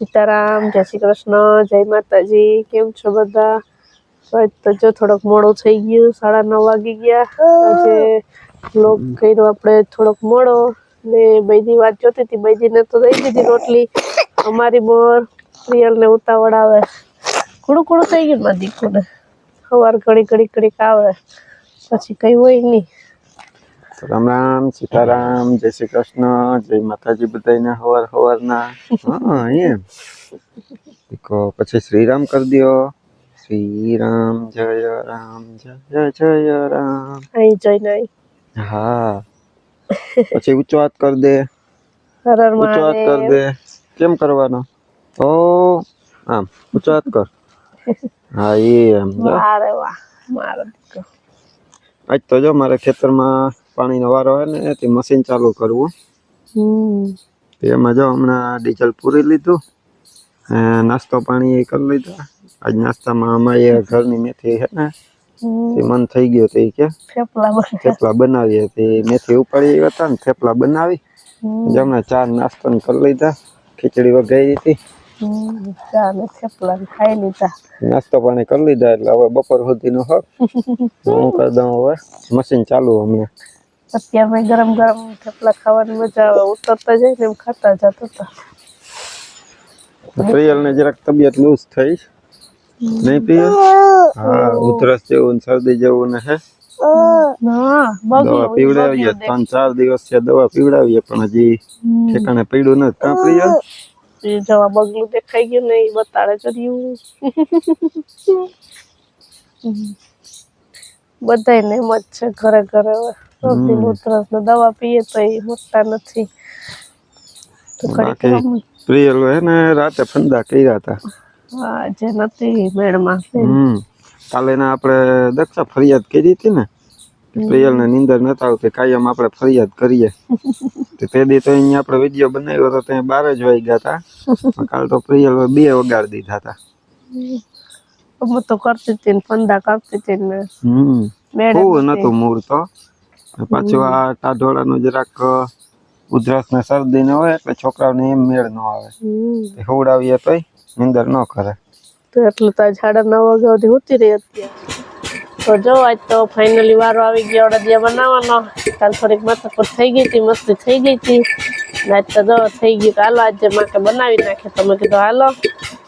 સીતારામ જય શ્રી કૃષ્ણ જય માતાજી કેમ છો બધા? તો જો થોડોક મોડો થઈ ગયું સાડા નવ વાગી ગયા. આજે લોક કર્યો આપણે થોડોક મોડો. ને બૈદી વાત જોતી હતી બૈદીને તો દઈ દીધી રોટલી. અમારી મોર પ્રિયલ ને ઉતાવળ આવે. કુડું કુડું થઈ ગયું મારી દીકુને. સવાર ઘડી ઘડી ઘડીક આવે. પછી કઈ હોય નહીં. રામ રામ સીતારામ જય શ્રી કૃષ્ણ જય માતાજી બધાને હવાર હવારના હા એમ દેખો પછી શ્રીરામ કરી દ્યો શ્રીરામ જય રામ જય જય રામ અહીં જઈને આવી હા પછી ઊંચો હાથ કરી દે હર હર ઊંચો હાથ કરી મહાદેવ દે કેમ કરવાનો ઓ આમ ઊંચો હાથ કર હા એમ જો વારે વાહ મારો દીકરો આજ તો જો મારે ખેતરમાં પાણીનો વારો હોય ને તે મશીન ચાલુ કરવું. એમાં જો હમણાં ડીઝલ પૂરી લીધું નાસ્તો પાણી એ કરી લીધા. આજ નાસ્તામાં અમારી ઘરની મેથી છે ને તે મન થઈ ગયું તે એ કે. થેપલા બનાવીએ તે મેથી ઉપાડી હતા ને થેપલા બનાવી. હમણાં ચાર નાસ્તો કરી લીધા ખીચડી વઘાઈ હતી. ખાઈ લીધા. નાસ્તો પાણી કરી લીધા એટલે હવે બપોર સુધી નો હું કરી દઉં હવે. મશીન ચાલુ હમણાં. અત્યારમાં ગરમ ગરમ થેપલા ખાવાની મજા આવે. ઉતરતા જાય ને એમ ખાતા જતા હતા. પ્રિયલ ને જરાક તબિયત લૂઝ થઈ. નહીં પ્રિયલ? હા ઉધરસ જેવું શરદી જેવું ને હે. દવા પીવડાવીએ. ત્રણ ચાર દિવસ છે દવા પીવડાવીએ પણ હજી ઠેકાણે પીડ્યું નથી. કાં પ્રિયલ? જવા બગલું દેખાઈ ગયું ને એ બતાડે કર્યું બધાય ને એમ જ છે ઘરે ઘરે હવે. ઉધરસ દવા પીએ તો એ હોતા નથી. તો પ્રિયલ હે ને રાતે ફંદા કર્યા હતા. હા જે નથી મેળમાં. હમ. કાલે ને આપણે દક્ષા ફરિયાદ કરી હતી ને પ્રિયલ ને નીંદર નતા આવતી કાયમ આપણે ફરિયાદ કરીએ. તે દી તો અહીંયા આપણે વીડિયો બનાવ્યો હતો ત્યાં બાર જ વાઈ ગયા હતા. કાલ તો પ્રિયલ બે વગાડી દીધા હતા. હું તો કરતી હતી ફંદા કરતી હતી ને. મેળે નતું મૂળ તો. પાછું આ ટાઢોળાનું જરાક ઉધરસ ને શરદી ને હોય એટલે છોકરાઓને એમ મેળ ન આવે. ખવડાવીએ તોય નીંદર ન કરે. તો એટલે તો સાડા નવ વાગ્યા સુધી હોતી રહી અત્યારે. તો જો આજ તો ફાઇનલી વારો આવી ગયો અડદિયા બનાવવાનો. કાલ થોડીક માથાકૂટ થઈ ગઈ હતી મસ્તી થઈ ગઈ હતી. આજ તો જો થઈ ગયું હાલો આજે માટે બનાવી નાખે તમે કીધું હાલો.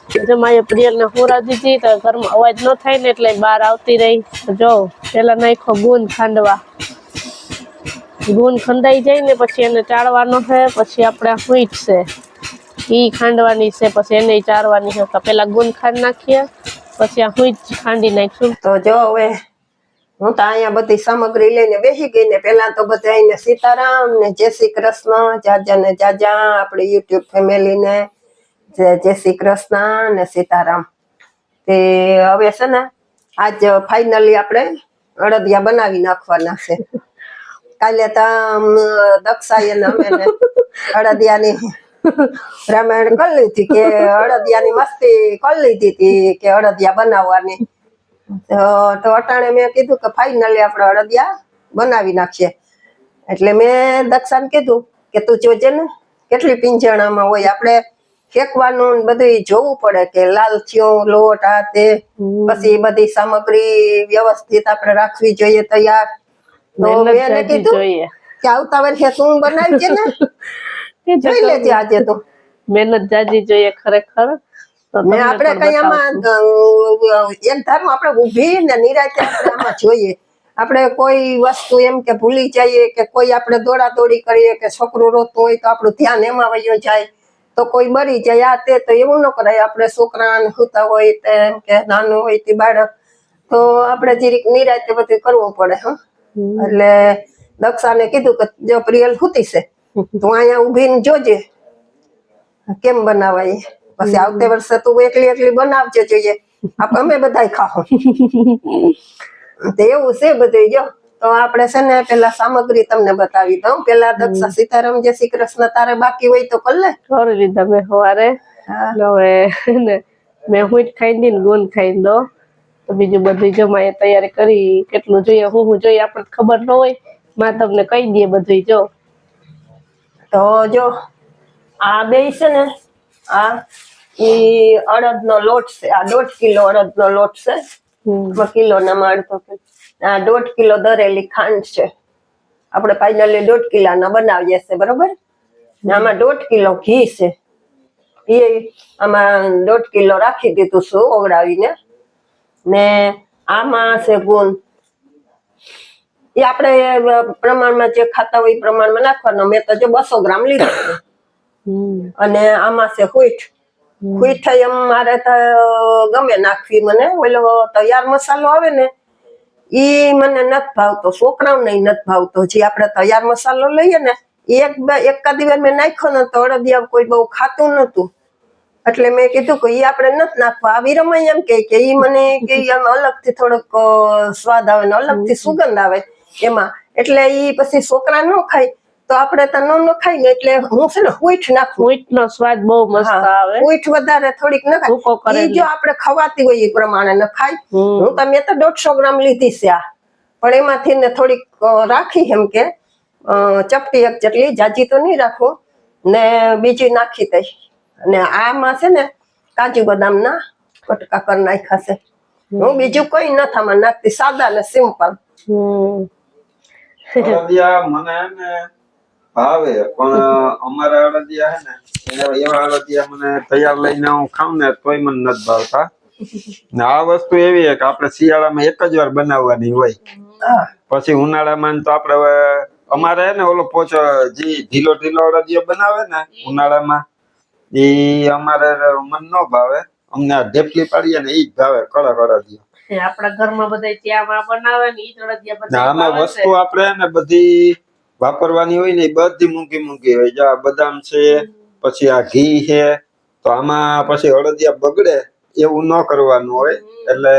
જો માએ પ્રિયલને હોરા દીધી તો ઘરમાં અવાજ ન થાય ને એટલે બહાર આવતી રહી. જો, પેલા નાખો ગુંદ ખાંડવા. ગુંદ ખંડાઈ જાય ને પછી એને ચાળવાનો છે પછી આપણે હુઈટ છે ઈ ખાંડવાની છે, પછી એને ચારવાની છે તો પેલા ગુંદ ખાંડ નાખીએ, પછી આ હુઈટ ખાંડી નાખશું. તો જો હવે, હું તો અહીંયા બધી સામગ્રી લઈને બેસી ગઈ ને પેલા તો બધા સીતારામ ને જય શ્રી કૃષ્ણ, જાજા ને જાજા, આપણી યુટ્યુબ ફેમિલીને. જય જય શ્રી કૃષ્ણ ને સીતારામ. તે હવે છે ને, આજ ફાઇનલી આપણે અડદિયા બનાવી નાખવાના છે. કાલે તો દક્ષાએ અમે અડદિયાની રામાયણ કરી લીધી કે અડદિયાની મસ્તી કરી લીધી હતી કે અડદિયા બનાવવાની. તો તો અટાણે મેં કીધું કે ફાઇનલી આપણે અડદિયા બનાવી નાખીએ. એટલે મેં દક્ષાને કીધું કે તું જોજે ને, કેટલી પિંજણામાં હોય આપણે ફેંકવાનું ને બધું જોવું પડે કે લાલ લોટ આ તે. પછી બધી સામગ્રી વ્યવસ્થિત આપણે રાખવી જોઈએ તૈયાર. તો મેં કીધું કે આવતા વર્ષે તું બનાવજે ને? જોઈ લેજે આજે તો. મહેનત જાજી જોઈએ ખરેખર. આપણે કઈ આમાં એક ધારું આપણે ઊભી ને નિરાતે આમાં જોઈએ. આપણે કોઈ વસ્તુ એમ કે ભૂલી જઈએ કે કોઈ આપણે દોડા દોડી કરીએ કે છોકરું રોતું હોય તો આપણું ધ્યાન એમાં વયું જાય. તો કોઈ મરી જાય. આ તે તો એવું ન કરાય. આપણે છોકરાને સૂતા હોય તે એમ કે નાનું હોય તે બાળક. તો આપણે જીરીક નિરાતે બધું કરવું પડે હા. એટલે દક્ષાને કીધું કે જો પ્રિયલ સૂતી છે તું અહીંયા ઊભીને જોજે કેમ બનાવાય. પછી આવતે વર્ષે તું એકલી એકલી બનાવજે જોઈએ આપ અમે બધાય ખાઓ તો એવું છે બધું જો. તો આપણે છે ને પેલા સામગ્રી તમને બતાવી દઉં. પેલા દક્ષા સીતારામ જે શ્રી કૃષ્ણ તારે બાકી હોય તો કલે કરી લીધા મેં સવારે હા. હવે મેં હુઈટ ખાઈ દઈ ને ગુણ ખાઈ દો. તો બીજું બધું જમાએ તૈયારી કરી કેટલું જોઈએ હું હું જોઈએ આપણને ખબર ન હોય. માં તમને કહી દે બધું જો. તો જો આ બે છે ને આ એ અડદ નો લોટ છે આ દોઢ કિલો અડદ નો લોટ છે. કિલો ના માં અડધો માળતો આ દોઢ કિલો દરેલી ખાંડ છે. આપણે ફાઇનલી દોઢ કિલાના બનાવીએ છે બરોબર? ને આમાં દોઢ કિલો ઘી છે. એ આમાં દોઢ કિલો રાખી દીધું છું ઓગળાવીને. ને આમાં છે ગુણ. એ આપણે પ્રમાણમાં જે ખાતા હોય એ પ્રમાણમાં નાખવાનો. મેં તો જો બસો ગ્રામ લીધો અને આમાં છે હુઈઠ. હુઈઠ એમ મારે તો ગમે નાખવી મને. ઓલો તૈયાર મસાલો આવે ને ઈ મને નથી ભાવતો, છોકરાઓને નથી ભાવતો. જે આપણે તૈયાર મસાલો લઈએ ને એક એકાદી વાર મેં નાખ્યો ને, તો અડદિયા કોઈ બહુ ખાતું નતું એટલે મેં કીધું કે ઈ આપણે નથી નાખવા. આવી રમાય એમ કે એ મને કે આમ અલગથી થોડોક સ્વાદ આવે ને અલગથી સુગંધ આવે એમાં. એટલે ઈ પછી છોકરા ન ખાય. તો આપણે તો ન ન ને એટલે હું છે ને હુઈઠ નાખું. Wheat નો સ્વાદ બહુ મસ્ત આવે. હુઈઠ વધારે થોડીક ન ભૂકો ખાય જો આપણે ખવાતી હોય એ પ્રમાણે નખાય. હું તો તમે તો દોઢસો ગ્રામ લીધી છે આ. પણ એમાંથી ને થોડીક રાખી એમ કે ચપટી એક જેટલી જાજી તો નહીં રાખું. ને બીજી નાખી દઈ અને આમાં છે ને કાજુ બદામના કટકા કરી નાખ્યા છે. હું બીજું કોઈ નથી આમાં નાખતી. સાદા ને સિમ્પલ. હમ. મને ભાવે પણ અમારા અડદિયા હે ને એવા અડદિયા મને તૈયાર લઈને હું ખાઉં ને તોય મને નથી ભાવતા. ને આ વસ્તુ એવી કે આપણે શિયાળામાં એક જ વાર બનાવવાની હોય. પછી ઉનાળામાં તો આપણે હવે અમારે હે ને ઓલો પોચો જે ઢીલો ઢીલો અડદિયો બનાવે ને ઉનાળામાં ઈ અમારે મન ન ભાવે. અમને આ ઢેપલી પાડીએ ને એ જ ભાવે કડક અડદિયો એ આપણા ઘરમાં બધા ત્યાં બનાવે ને એ જ અડદિયા બધા આમાં વસ્તુ આપણે ને બધી વાપરવાની હોય ને એ બધી મૂંઘી મૂંઘી હોય. જો આ બદામ છે, પછી આ ઘી છે, તો આમાં પછી અડદિયા બગડે એવું ન કરવાનું હોય. એટલે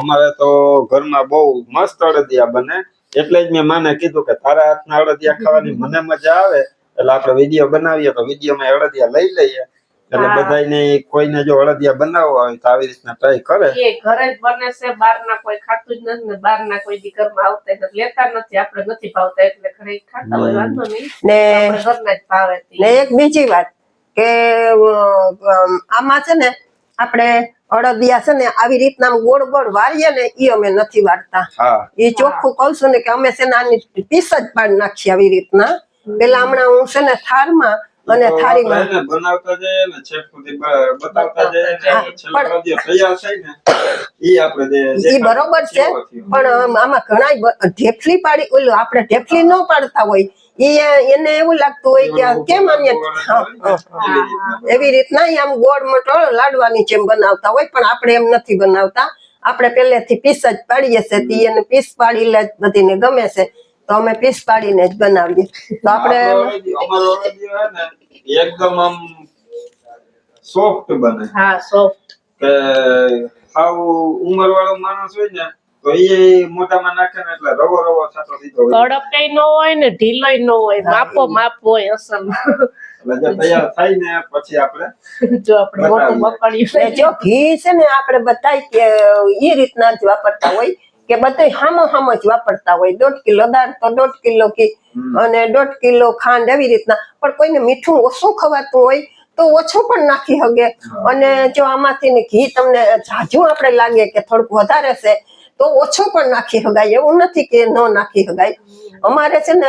અમારે તો ઘરમાં બહુ મસ્ત અડદિયા બને. એટલે જ મેં માને કીધું કે તારા હાથના અડદિયા ખાવાની મને મજા આવે. એટલે આપણે વીડિયો બનાવીએ તો વિડીયોમાં અડદિયા લઈ લઈએ. એટલે બધાને કોઈને જો અડદિયા બનાવવા હોય તો આવી રીતના ટ્રાય કરે. એ ઘરે જ બને છે બહાર ના કોઈ ખાતું જ નથી ને બહાર ના કોઈ દી ઘરમાં આવતા એટલે લેતા નથી આપણે નથી ભાવતા એટલે ઘરે ખાતા હોય વાંધો નહીં. ને ઘરના જ ભાવે ને એક બીજી વાત કે આમાં છે ને આપણે અડદિયા છે ને આવી રીતના ગોળ ગોળ વાળીએ ને એ અમે નથી વાળતા એ ચોખ્ખું કહું છું ને કે અમે છે ને આની પીસ જ પાડી નાખીએ આવી રીતના. પેલા હમણાં હું છે ને થારમાં અને થાળીમાં. બનાવતા જાય ને છેક સુધી બતાવતા જાય ને છેલ્લો પણ- તૈયાર થાય ને ઈ આપણે જે ઈ બરોબર છે પણ આમાં ઘણા ઢેફલી પાડી ઓલું આપણે ઢેફલી ન પાડતા હોય ઈ એને એવું લાગતું હોય કે કેમ હા. એવી રીતના. આમ ગોળ મટોળ લાડવાની જેમ બનાવતા હોય પણ આપણે એમ નથી બનાવતા. આપણે પહેલેથી પીસ જ પાડીએ છે તી એને પીસ પાડી લે બધીને ગમે છે. તો અમે પીસ પાડીને જ બનાવીએ. તો આપણે એકદમ આમ સોફ્ટ બને. હા સોફ્ટ કે હાવ ઉંમર વાળો માણસ હોય ને તો એ મોટામાં નાખે ને એટલે રવો રવો થતો સીધો હોય. કડક ન હોય ને ઢીલો ન હોય માપો માપ હોય અસલ. તૈયાર થાય ને પછી આપણે જો આપણે મોટું બતાવીએ. જો ઘી છે ને આપણે બતાવી કે એ રીતના જ વાપરતા હોય. કે બધું હામો હામો જ વાપરતા હોય. દોઢ કિલો દાળ તો દોઢ કિલો ઘી અને દોઢ કિલો ખાંડ એવી રીતના. પણ કોઈને મીઠું ઓછું ખવાતું હોય તો ઓછું પણ નાખી શકે અને જો આમાંથી ને ઘી તમને ઝાઝું આપણે લાગે કે થોડુંક વધારે છે તો ઓછું પણ નાખી શકાય એવું નથી કે ન નાખી શકાય અમારે છે ને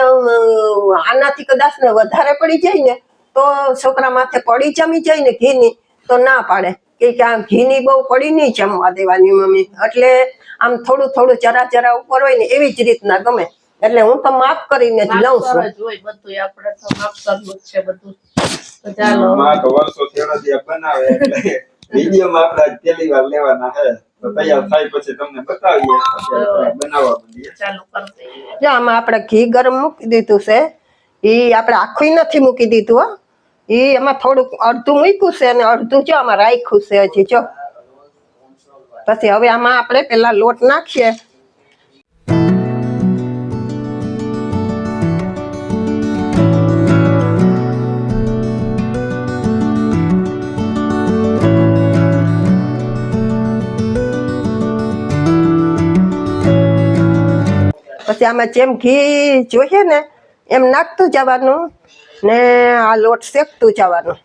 આનાથી કદાચ ને વધારે પડી જાય ને તો છોકરા માથે પડી જમી જાય ને ઘીની તો ના પાડે. કે આ ઘીની બહુ પડી નહીં જમવા દેવાની મમ્મી. એટલે આમ થોડું થોડું જરા જરા ઉપર હોય ને એવી જ રીતના ગમે. એટલે હું તો માફ કરીને જ લઉં છું. બધું આપણે તો છે બધું. તો ચાલો. માં તો બનાવે એટલે પહેલી વાર લેવાના ઘી ગરમ મૂકી દીધું છે. એ આપણે આખું નથી મૂકી દીધું હો. એ એમાં થોડુંક અડધું મૂક્યું છે અને અડધું જો આમાં રાખ્યું છે હજી, જો. પછી હવે આમાં આપણે પેલા લોટ નાખીએ. પછી આમાં જેમ ઘી જોઈએ ને, એમ નાખતું જવાનું. ને આ લોટ શેકતું જવાનું.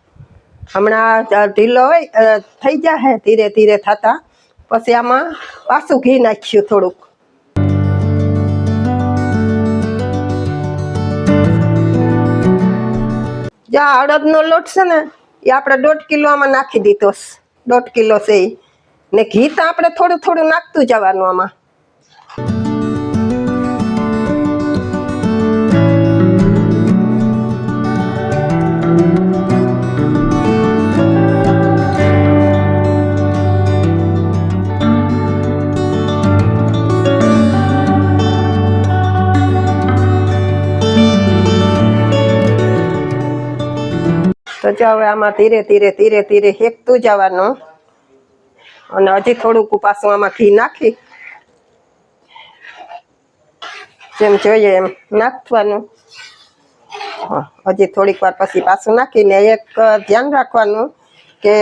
હમણાં ઢીલો હોય થઈ જાય ધીરે ધીરે થતા. પછી આમાં પાછું ઘી નાખ્યું થોડુંક. જ્યાં અડદનો લોટ છે ને, એ આપણે દોઢ કિલો આમાં નાખી દીધો દોઢ કિલો છે ને ઘી તો આપણે થોડું થોડું નાખતું જવાનું આમાં. તો આમાં ધીરે ધીરે ધીરે ધીરે હેકતું જવાનું. અને હજી થોડુંક પાછું આમાં ઘી નાખી. જેમ જોઈએ એમ નાખવાનું. હજી થોડીક વાર પછી પાછું નાખીને એક ધ્યાન રાખવાનું કે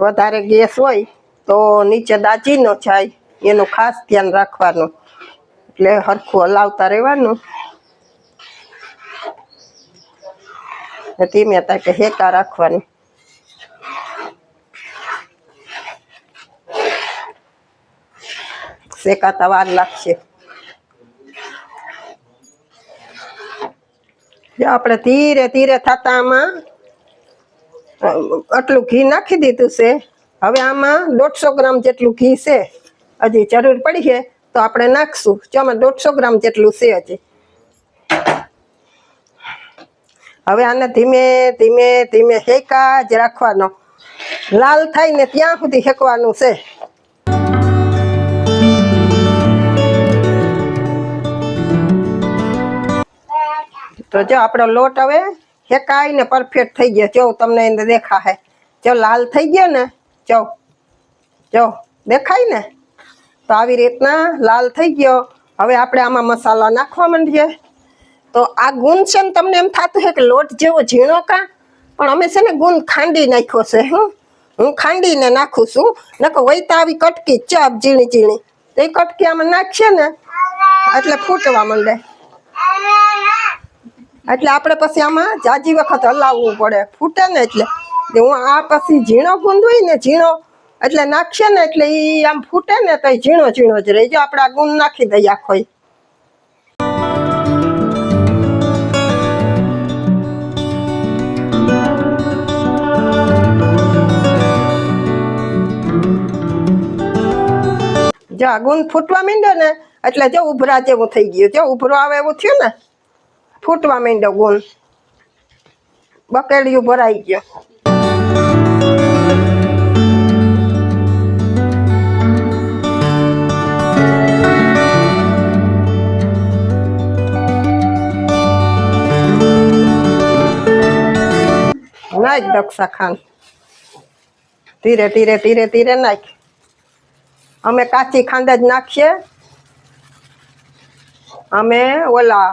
વધારે ગેસ હોય તો નીચે દાજી ન જાય. એનું ખાસ ધ્યાન રાખવાનું. એટલે હરખું હલાવતા રહેવાનું. ધીમે તાકે હેકા રાખવાની. શેકાતા વાર લાગશે. જો આપણે ધીરે ધીરે થતા આમાં આટલું ઘી નાખી દીધું છે. હવે આમાં દોઢસો ગ્રામ જેટલું ઘી છે. હજી જરૂર પડી છે, તો આપણે નાખશું. જો આમાં દોઢસો ગ્રામ જેટલું છે હજી. હવે આને ધીમે ધીમે ધીમે શેકા જ રાખવાનો. લાલ થાય ને ત્યાં સુધી શેકવાનું છે. તો જો આપણો લોટ હવે શેકાઈને પરફેક્ટ થઈ ગયો. જો તમને એને દેખાશે. જો લાલ થઈ ગયો ને, જો જો, દેખાય ને? તો આવી રીતના લાલ થઈ ગયો. હવે આપણે આમાં મસાલા નાખવા માંડીએ. તો આ ગુંદ છે ને તમને એમ થતું છે કે લોટ જેવો ઝીણો કા? પણ અમે છે ને ગુંદ ખાંડી નાખ્યો છે, હું. હું ખાંડીને નાખું છું, નકર વૈતા આવી કટકી ચાપ ઝીણી ઝીણી. તો એ કટકી આમાં નાખશે ને, એટલે ફૂટવા માંડે. એટલે આપણે પછી આમાં જાજી વખત હલાવવું પડે. ફૂટે ને એટલે. હું આ પછી ઝીણો ગુંદ હોય ને, ઝીણો, એટલે નાખશે ને એટલે એ આમ ફૂટે ને તો ઝીણો ઝીણો જ રહી. જો આપણે આ ગુંદ નાખી દઈએ આખો જો ગુંદ ફૂટવા માંડ્યો ને, એટલે જો ઉભરા જેવું થઈ ગયું. જો ઉભરો આવે એવું થયું ને, ફૂટવા માંડ્યો ગુંદ બકેડિયું ભરાઈ ગયો. નાખ દક્ષા ખાન ધીરે ધીરે ધીરે ધીરે નાખ. અમે કાચી ખાંડ જ નાખીએ. અમે ઓલા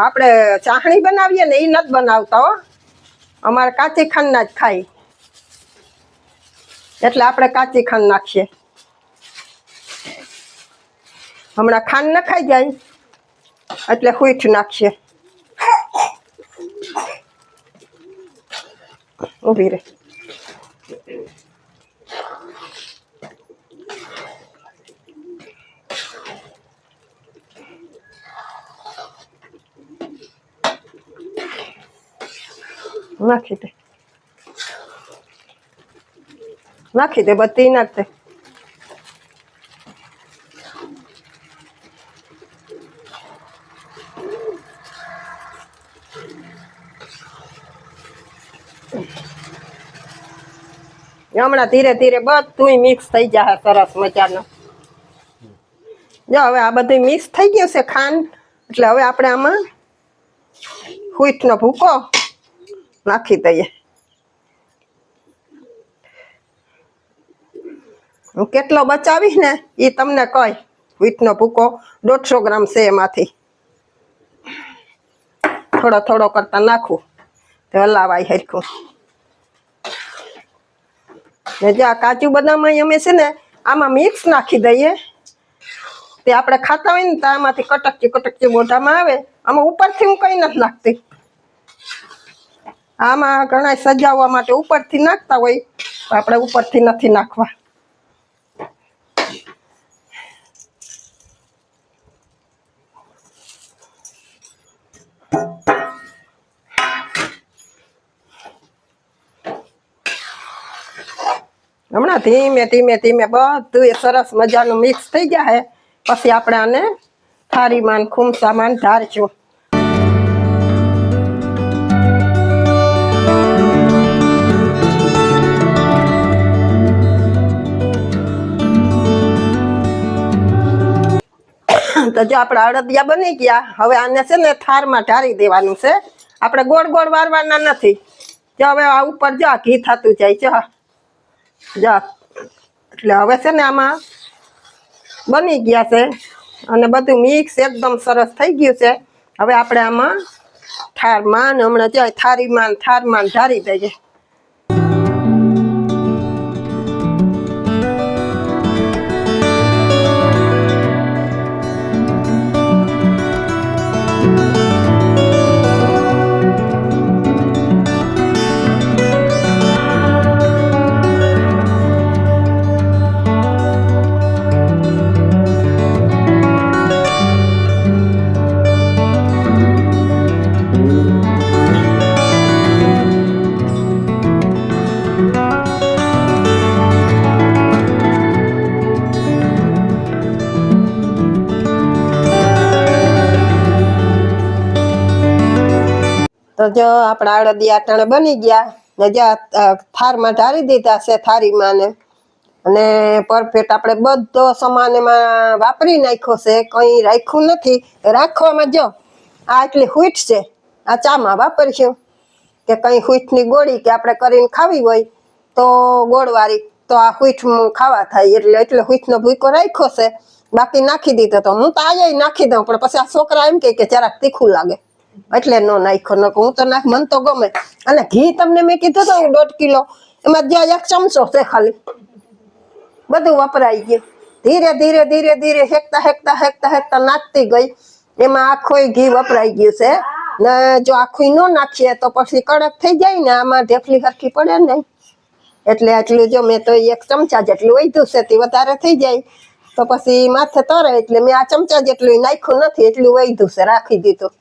આપણે ચાહણી બનાવીએ ને એ નથી બનાવતા હો. અમારે કાચી ખાંડના જ ખાઈ એટલે આપણે કાચી ખાંડ નાખીએ. હમણાં ખાંડ ન ખાઈ જાય, એટલે હુઈઠ નાખીએ. ઊભી રહે. નાખી દે નાખી દે બધી નાખ હમણાં ધીરે ધીરે બધું મિક્સ થઈ જાય સરસ મજાનું. જો, હવે આ બધું મિક્સ થઈ ગયું છે ખાંડ. એટલે હવે આપણે આમાં હુઈટનો ભૂકો નાખી દઈએ. હું કેટલો બચાવીશ ને એ તમને કહી વીટનો ભૂકો દોઢસો ગ્રામ છે એમાંથી. થોડો થોડો કરતા નાખું. તો હલાવાય હરખું. ને જે આ કાજુ બદામ અમે છે ને આમાં મિક્સ નાખી દઈએ. તે આપણે ખાતા હોય ને તો આમાંથી કટકચી કટકચી મોઢામાં આવે. આમાં ઉપરથી હું કંઈ નથી નાખતી. આમાં ઘણા સજાવવા માટે ઉપરથી નાખતા હોય આપણે ઉપરથી નથી નાખવા. હમણાં ધીમે ધીમે ધીમે બધું સરસ મજાનું મિક્સ થઈ જાય પછી આપણે આને થારીમાં ખુમસામાં ને તો જો આપણા અડદિયા બની ગયા, હવે આને છે ને થારમાં ઢારી દેવાનું છે. આપણે ગોળ ગોળ વારવાના નથી. જો હવે આ ઉપર જો ઘી થતું જાય, જો. જો. એટલે હવે છે ને આમાં બની ગયા છે અને બધું મિક્સ એકદમ સરસ થઈ ગયું છે. હવે આપણે આમાં થારમાં ને હમણાં જો થારમાં માન ઢારી દઈએ. જો આપણા અડદિયા આટણ બની ગયા ને થારમાં ઢારી દીધા છે થારીમાં ને. અને પરફેક્ટ આપણે બધો સમાન એમાં વાપરી નાખ્યો છે, કંઈ રાખ્યું નથી. રાખવામાં જો, આ એટલી હુઈટ છે, આ ચામાં વાપરશું. કે કંઈ હુઈટની ગોળી કે આપણે કરીને ખાવી હોય, તો ગોળવાળી, તો આ હુઈટ ખાવા થાય. એટલે એટલે હુઈટનો ભૂકો રાખ્યો છે. બાકી નાખી દીધો તો હું તો આજે નાખી દઉં, પણ પછી આ છોકરા એમ કે જરાક તીખું લાગે. એટલે નો નાખ્યો નકર હું તો નાખ, મન તો ગમે. અને ઘી તમને મેં કીધું તો દોઢ કિલો. એમાં જ્યાં એક ચમચો છે ખાલી. બધું વપરાઈ ગયું. ધીરે ધીરે ધીરે ધીરે હેકતા હેકતા હેકતા હેકતા નાખતી ગઈ. એમાં આખું ઘી વપરાઈ ગયું છે. ને જો આખું ન નાખીએ તો પછી કડક થઈ જાય ને, આમાં ઢેફલી હરખી પડે ને. એટલે આટલું જો મેં તો એક ચમચા જેટલું વધ્યું છે તે વધારે થઈ જાય. તો પછી માથે તરે એટલે મેં આ ચમચા જેટલું નાખ્યું નથી, એટલું વધ્યું છે, રાખી દીધું.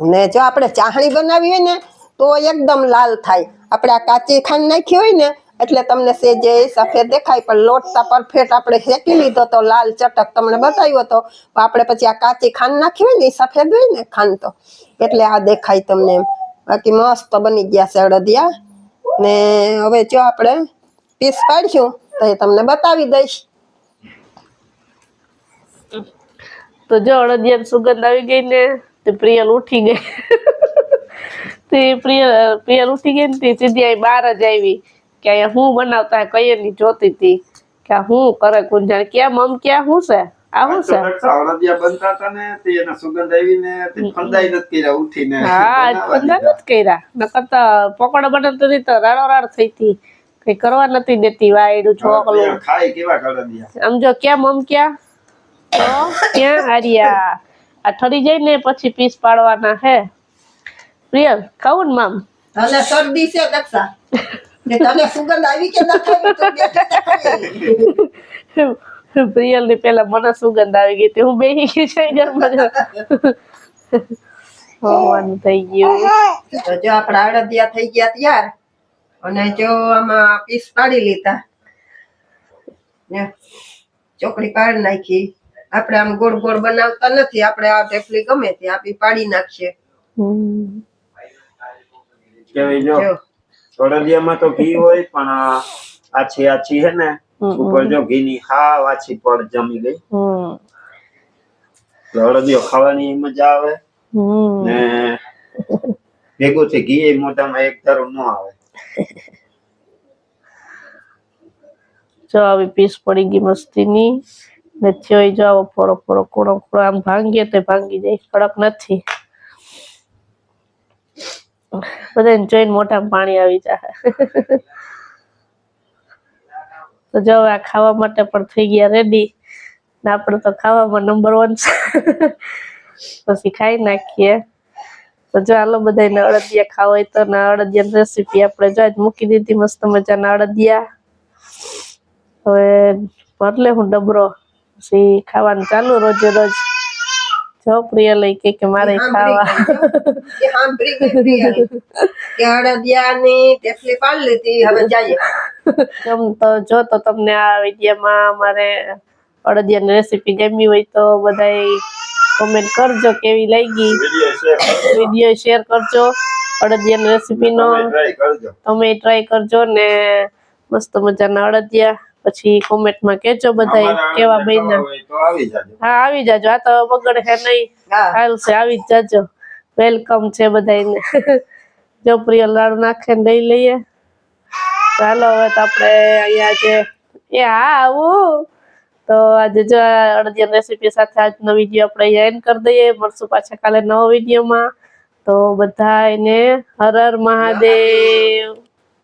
ને જો આપણે ચાહણી બનાવી હોય ને, તો એકદમ લાલ થાય. આપણે આ કાચી ખાંડ નાખી હોય ને, એટલે તમને સેજે સફેદ દેખાય, પણ લોટતા પરફેક્ટ આપણે શેકી લીધો તો લાલ ચટક તમને બતાવ્યો હતો. આપણે પછી આ કાચી ખાંડ નાખી હોય ને સફેદ હોય ને ખાંડ તો, એટલે આ દેખાય તમને એમ. બાકી મસ્ત બની ગયા છે અડદિયા. ને હવે જો આપણે પીસ પાડશું, તો એ તમને બતાવી દઈશ. તો જો અડદિયાની સુગંધ આવી ગઈ ને. તે પ્રિયલ ઉઠી ગઈ. તે પ્રિયલ પ્રિયલ ઉઠી ગઈ ને તે સીધી અહીં બહાર જ આવી. કે અહીંયા હું બનાવતા કઈ ની જોતી હતી. કે હું કરે કુંજાણ ક્યાં મમ ક્યાં હું છે? આ હું છે? અળદિયા બનતા હતા ને તે એના સુગંધ આવીને તે ફંદાઈ નથી કર્યા ઉઠીને. હા પંદર નથી કર્યા. નકર તો પકોડા બનાવતી હતી તો રાડો રાડ થઈ હતી. કઈ કરવા નથી દેતી વાયડું ચોકલું ખાય કેવા અળદિયા આમ જો ક્યાં મમ ક્યાં તો ક્યાં હાર્યા? આ ઠરી જાય ને પછી પીસ પાડવાના હે. પ્રિયલ ખાવું ને મામ? તને શરદી છે દક્ષા. તને સુગંધ આવી કે બે ટકા પ્રિયલની પેલા મને સુગંધ આવી ગઈ હતી. હું બેહી ગઈ છે ઘરમાં. હોવાનું થઈ ગયું. તો જો આપણા અડદિયા થઈ ગયા ત્યાર અને જો આમાં પીસ પાડી લીધા. ચોકડી પાડી નાખી. આપણે આમ ગોળ ગોળ બનાવતા નથી આપણે આ ઢેફલી ગમે તે આપી પાડી નાખીએ. જો? જો. તો ઘી હોય પણ આ આછી આછી હે ને ઉપર જો ઘીની હાવ આછી પડ જમી ગઈ. હમ. ખાવાની મજા આવે હમ. ને ભેગું થી ઘી મોઢામાં એક ધારું ન આવે. જો આવી પીસ પડી ગઈ મસ્તીની. ને જોઈ જાઓ ફોરો ફોરો કોણો કોણો આમ ભાંગીએ તો ભાંગી જાય, કડક નથી. બધાને જોઈને મોઢામાં પાણી આવી જાય તો જો આ ખાવા માટે પણ થઈ ગયા રેડી ને આપણે તો ખાવામાં નંબર વન છે. પછી ખાઈ નાખીએ. તો જો આલો બધાને અડદિયા ખાવા હોય તો ના અડદિયાની રેસીપી આપણે જો આજ મૂકી દીધી, મસ્ત મજાના અડદિયા. હવે ભર લે હું ડબરો. પછી ખાવાનું ચાલુ રોજે રોજ. જો પ્રિય લઈ કે કે મારે ખાવા. કે કે હવે જઈએ. તો જો તો તમને આ વિડીયોમાં મારે અડદિયાની રેસીપી ગમી હોય તો બધાય કોમેન્ટ કરજો કેવી લાગી. વીડિયો શેર કરજો. અડદિયાની રેસીપીનો તમે ટ્રાય કરજો ને મસ્ત મજાના અડદિયા. પછી કોમેન્ટમાં કહેજો બધાય કેવા બન્યા? હા આવી જાજો. આ તો બગડ હે નહીં. હા. હાલશે આવી જ જાજો. વેલકમ છે બધાયને. જો પ્રિય લાડુ નાખે ને લઈ લઈએ. ચાલો હવે તો આપણે અહીંયા જે એ હા આવું. તો આજે જો આ અડદિયા રેસીપી સાથે આજનો વીડિયો આપણે અહીંયા એન્ડ કરી દઈએ. મળશું પાછા કાલે નવો વિડીયોમાં તો બધાને હર હર મહાદેવ.